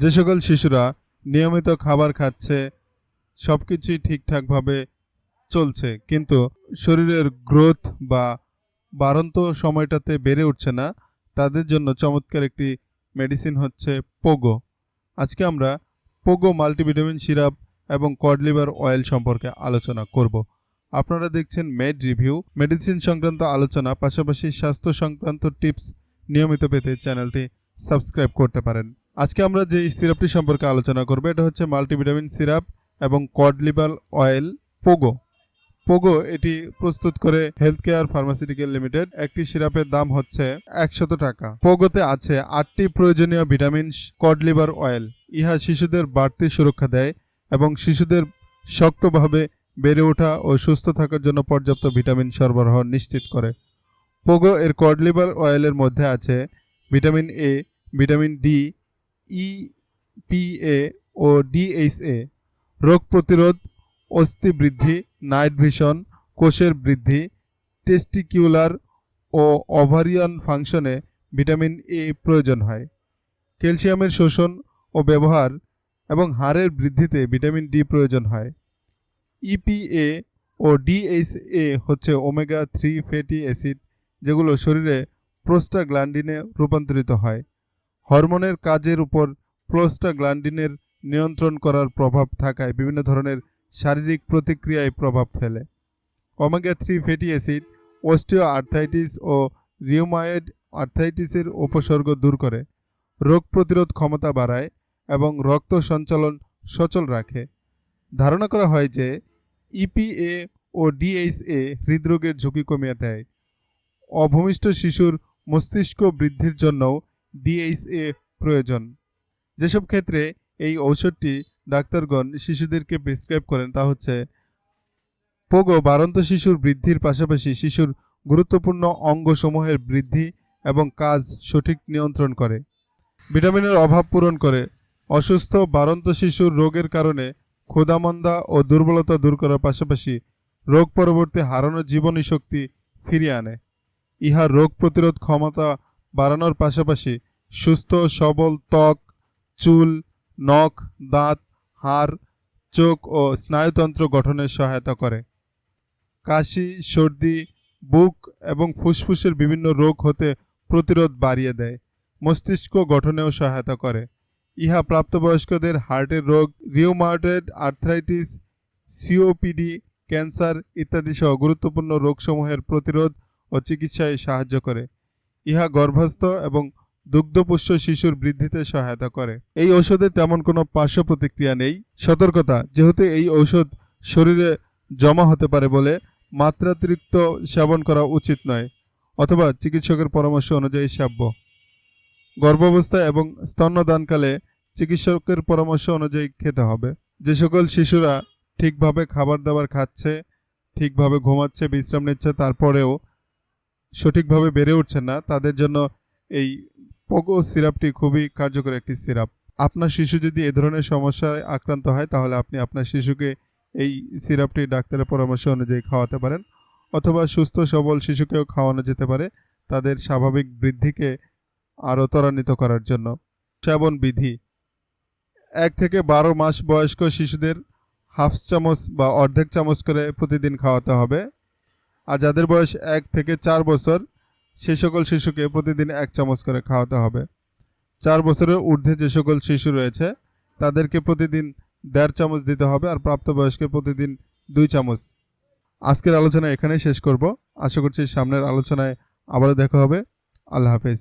যে সকল শিশুরা নিয়মিত খাবার খাচ্ছে সব কিছুই ঠিকঠাকভাবে চলছে, কিন্তু শরীরের গ্রোথ বা বাড়ন্ত সময়টাতে বেড়ে উঠছে না, তাদের জন্য চমৎকার একটি মেডিসিন হচ্ছে পোগো আজকে আমরা পোগো মাল্টিভিটামিন সিরাপ এবং কড লিভার অয়েল সম্পর্কে আলোচনা করব। আপনারা দেখছেন মেড রিভিউ মেডিসিন সংক্রান্ত আলোচনা, পাশাপাশি স্বাস্থ্য সংক্রান্ত টিপস নিয়মিত পেতে চ্যানেলটি সাবস্ক্রাইব করতে পারেন। আজকে আমরা যে সিরাপটি সম্পর্কে আলোচনা করব, এটা হচ্ছে মাল্টিভিটামিন সিরাপ এবং cod liver oil, Pogo. Pogo এটি প্রস্তুত করে হেলথ কেয়ার ফার্মাসিউটিক্যাল লিমিটেড। একটি সিরাপের দাম হচ্ছে একশত টাকা। পোগোতে আছে আটটি প্রয়োজনীয় ভিটামিন কড লিভার অয়েল। ইহা শিশুদের বাড়তি সুরক্ষা দেয় এবং শিশুদের শক্তভাবে বেড়ে ওঠা ও সুস্থ থাকার জন্য পর্যাপ্ত ভিটামিন সরবরাহ নিশ্চিত করে। পোগো এর কড লিভার অয়েলের মধ্যে আছে vitamin A, vitamin D E P A O DHA রোগ প্রতিরোধ, অস্থি বৃদ্ধি, নাইট ভিশন, কোষের বৃদ্ধি, টেস্টিকিউলার ও ওভারিয়ান ফাংশনে ভিটামিন এ প্রয়োজন হয়। ক্যালসিয়ামের শোষণ ও ব্যবহার এবং হাড়ের বৃদ্ধিতে ভিটামিন ডি প্রয়োজন হয়। ইপিএ ও ডিএইচএ হচ্ছে ওমেগা থ্রি ফ্যাটি অ্যাসিড, যেগুলো শরীরে প্রোস্টাগ্ল্যান্ডিনে রূপান্তরিত হয়। হরমোনের কাজের উপর প্রোস্টাগ্ল্যান্ডিনের নিয়ন্ত্রণ করার প্রভাব থাকায় বিভিন্ন ধরনের শারীরিক প্রতিক্রিয়ায় প্রভাব ফেলে। Omega three fatty acid osteo arthritis ও রিউমায়েড আর্থাইটিসের উপসর্গ দূর করে, রোগ প্রতিরোধ ক্ষমতা বাড়ায় এবং রক্ত সঞ্চালন সচল রাখে। ধারণা করা হয় যে ইপিএ ও ডিএইচএ হৃদরোগের ঝুঁকি কমিয়ে দেয়। অভূমিষ্ঠ শিশুর মস্তিষ্ক বৃদ্ধির জন্যও ডিএইচএ প্রয়োজন। যেসব ক্ষেত্রে এই ঔষধটি ডাক্তারগণ শিশুদেরকে প্রেসক্রাইব করেন তা হচ্ছে পোগো বারন্ত শিশুর বৃদ্ধির পাশাপাশি শিশুর গুরুত্বপূর্ণ অঙ্গসমূহের বৃদ্ধি এবং কাজ সঠিক নিয়ন্ত্রণ করে। ভিটামিনের অভাব পূরণ করে। অসুস্থ বারন্ত শিশুর রোগের কারণে ক্ষুধামন্দা ও দুর্বলতা দূর করার পাশাপাশি রোগ পরবর্তী হারানো জীবনী শক্তি ফিরিয়ে আনে। ইহা রোগ প্রতিরোধ ক্ষমতা বাড়ানোর পাশাপাশি সুস্থ, সবল ত্বক, চুল, নখ, দাঁত, হাড়, চোখ ও স্নায়ুতন্ত্র গঠনে সহায়তা করে। কাশি, সর্দি, বুক এবং ফুসফুসের বিভিন্ন রোগ হতে প্রতিরোধ বাড়িয়ে দেয়। মস্তিষ্ক গঠনেও সহায়তা করে। ইহা প্রাপ্তবয়স্কদের হার্টের রোগ রিউমাটয়েড আর্থ্রাইটিস, সিওপিডি, ক্যান্সার ইত্যাদি সহ গুরুত্বপূর্ণ রোগসমূহের প্রতিরোধ ও চিকিৎসায় সাহায্য করে। ইহা গর্ভস্থ এবং দুগ্ধপুষ্য শিশুর বৃদ্ধিতে সহায়তা করে। এই ঔষধে তেমন কোনো পার্শ্ব প্রতিক্রিয়া নেই। সতর্কতা, যেহেতু এই ঔষধ শরীরে জমা হতে পারে বলে মাত্রাতিরিক্ত সেবন করা উচিত নয়, অথবা চিকিৎসকের পরামর্শ অনুযায়ী সেব্য। গর্ভাবস্থা এবং স্তন্যদানকালে চিকিৎসকের পরামর্শ অনুযায়ী খেতে হবে। যে সকল শিশুরা ঠিকভাবে খাবার দাবার খাচ্ছে, ঠিকভাবে ঘুমাচ্ছে, বিশ্রাম নিচ্ছে, তারপরেও সঠিকভাবে বেড়ে উঠছে না, তাদের জন্য এই পোগো সিরাপটি খুবই কার্যকর একটি সিরাপ। আপনার শিশু যদি এ ধরনের সমস্যায় আক্রান্ত হয়, তাহলে আপনি আপনার শিশুকে এই সিরাপটি ডাক্তারের পরামর্শ অনুযায়ী খাওয়াতে পারেন অথবা সুস্থ, সবল শিশুকেও খাওয়ানো যেতে পারে তাদের স্বাভাবিক বৃদ্ধিকে আরও ত্বরান্বিত করার জন্য। সেবন বিধি। এক থেকে বারো মাস বয়স্ক শিশুদের হাফ চামচ বা অর্ধেক চামচ করে প্রতিদিন খাওয়াতে হবে। আর যাদের বয়স এক থেকে চার বছর, সে সকল শিশুকে প্রতিদিন এক চামচ করে খাওয়াতে হবে। চার বছরের ঊর্ধ্বে যে সকল শিশু রয়েছে, তাদেরকে প্রতিদিন দেড় চামচ দিতে হবে আর প্রাপ্তবয়স্কে প্রতিদিন দুই চামচ। আজকের আলোচনা এখানেই শেষ করব। আশা করছি সামনের আলোচনায় আবারও দেখা হবে। আল্লাহ হাফেজ।